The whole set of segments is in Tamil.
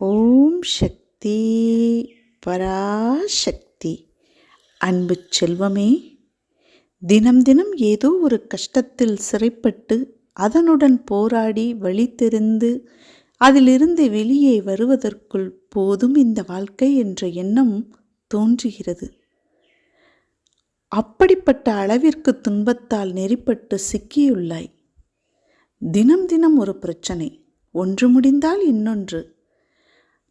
ஓம் சக்தி பராசக்தி. அன்பு செல்வமே தினம் தினம் ஏதோ ஒரு கஷ்டத்தில் சிறைப்பட்டு அதனுடன் போராடி வழி தெரிந்து அதிலிருந்து வெளியே வருவதற்குள் போதும் இந்த வாழ்க்கை என்ற எண்ணம் தோன்றுகிறது. அப்படிப்பட்ட அளவிற்கு துன்பத்தால் நெறிப்பட்டு சிக்கியுள்ளாய். தினம் தினம் ஒரு பிரச்சனை ஒன்று முடிந்தால் இன்னொன்று.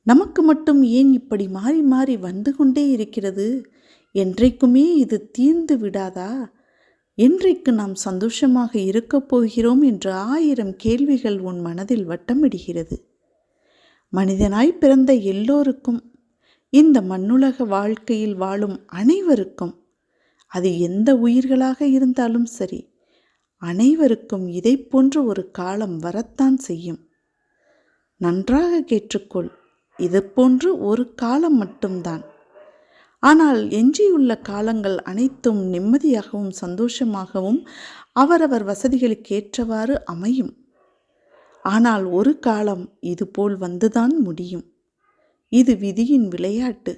நமக்கு மட்டும் ஏன் இப்படி மாறி மாறி வந்து கொண்டே இருக்கிறது? என்றைக்குமே இது தீர்ந்து விடாதா? என்றைக்கு நாம் சந்தோஷமாக இருக்கப் போகிறோம் என்று ஆயிரம் கேள்விகள் உன் மனதில் வட்டமிடுகிறது. மனிதனாய் பிறந்த எல்லோருக்கும் இந்த மண்ணுலக வாழ்க்கையில் வாழும் அனைவருக்கும் அது எந்த உயிர்களாக இருந்தாலும் சரி அனைவருக்கும் இதை போன்ற ஒரு காலம் வரத்தான் செய்யும். நன்றாக கேட்டுக்கொள். இது போன்று ஒரு காலம் மட்டும்தான். ஆனால் எஞ்சியுள்ள காலங்கள் அனைத்தும் நிம்மதியாகவும் சந்தோஷமாகவும் அவரவர் வசதிகளுக்கு ஏற்றவாறு அமையும். ஆனால் ஒரு காலம் இதுபோல் வந்துதான் முடியும். இது விதியின் விளையாட்டு.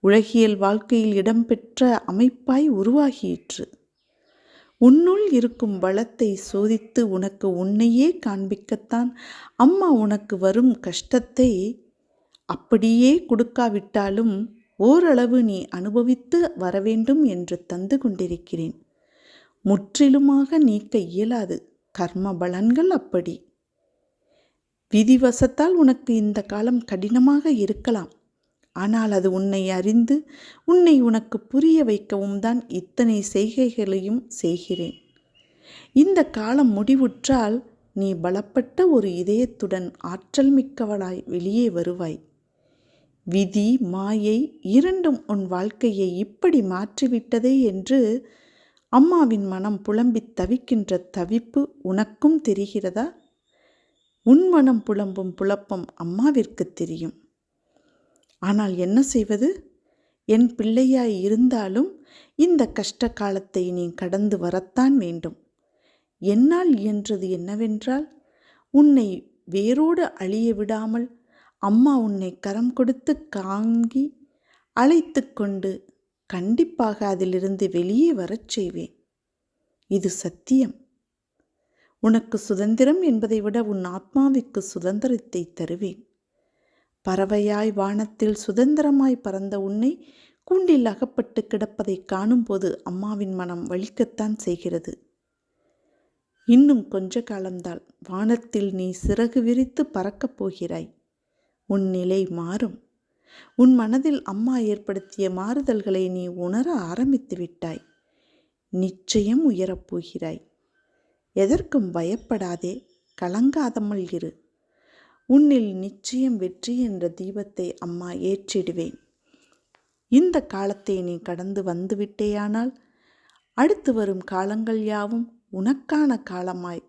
உலகியல் வாழ்க்கையில் இடம்பெற்ற அமைப்பாய் உருவாகியிற்று. உன்னுள் இருக்கும் பலத்தை சோதித்து உனக்கு உன்னையே காண்பிக்கத்தான் அம்மா உனக்கு வரும் கஷ்டத்தை அப்படியே கொடுக்காவிட்டாலும் ஓரளவு நீ அனுபவித்து வரவேண்டும் என்று தந்து கொண்டிருக்கிறேன். முற்றிலுமாக நீக்க இயலாது. கர்ம பலன்கள் அப்படி. விதிவசத்தால் உனக்கு இந்த காலம் கடினமாக இருக்கலாம். ஆனால் அது உன்னை அறிந்து உன்னை உனக்கு புரிய வைக்கவும் தான் இத்தனை செய்கைகளையும் செய்கிறேன். இந்த காலம் முடிவுற்றால் நீ பலப்பட்ட ஒரு இதயத்துடன் ஆற்றல் மிக்கவளாய் வெளியே வருவாய். விதி மாயை இரண்டும் உன் வாழ்க்கையை இப்படி மாற்றிவிட்டதே என்று அம்மாவின் மனம் புலம்பித் தவிக்கின்ற தவிப்பு உனக்கும் தெரிகிறதா? உன் மனம் புலம்பும் புலப்பம் அம்மாவிற்கு தெரியும். ஆனால் என்ன செய்வது? என் பிள்ளையாய் இருந்தாலும் இந்த கஷ்ட காலத்தை நீ கடந்து வரத்தான் வேண்டும். என்னால் இயன்றது என்னவென்றால் உன்னை வேரோடு அழிய விடாமல் அம்மா உன்னை கரம் கொடுத்து காங்கி அழைத்து கொண்டு கண்டிப்பாக அதிலிருந்து வெளியே வரச் செய்வேன். இது சத்தியம். உனக்கு சுதந்திரம் என்பதை விட உன் ஆத்மாவிற்கு சுதந்திரத்தை தருவேன். பறவையாய் வானத்தில் சுதந்திரமாய் பறந்த உன்னை கூண்டில் அகப்பட்டு கிடப்பதை காணும்போது அம்மாவின் மனம் வலிக்கத்தான் செய்கிறது. இன்னும் கொஞ்ச காலம்தான் வானத்தில் நீ சிறகு விரித்து பறக்கப் போகிறாய். உன் நிலை மாறும். உன் மனதில் அம்மா ஏற்படுத்திய மாறுதல்களை நீ உணர ஆரம்பித்து விட்டாய். நிச்சயம் உயரப்போகிறாய் எதற்கும் பயப்படாதே கலங்காதமல் இரு. உன்னில் நிச்சயம் வெற்றி என்ற தீபத்தை அம்மா ஏற்றிடுவேன். இந்த காலத்தை நீ கடந்து வந்துவிட்டேயானால் அடுத்து வரும் காலங்கள் யாவும் உனக்கான காலமாய்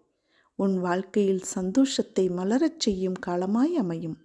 உன் வாழ்க்கையில் சந்தோஷத்தை மலரச் செய்யும் காலமாய் அமையும்.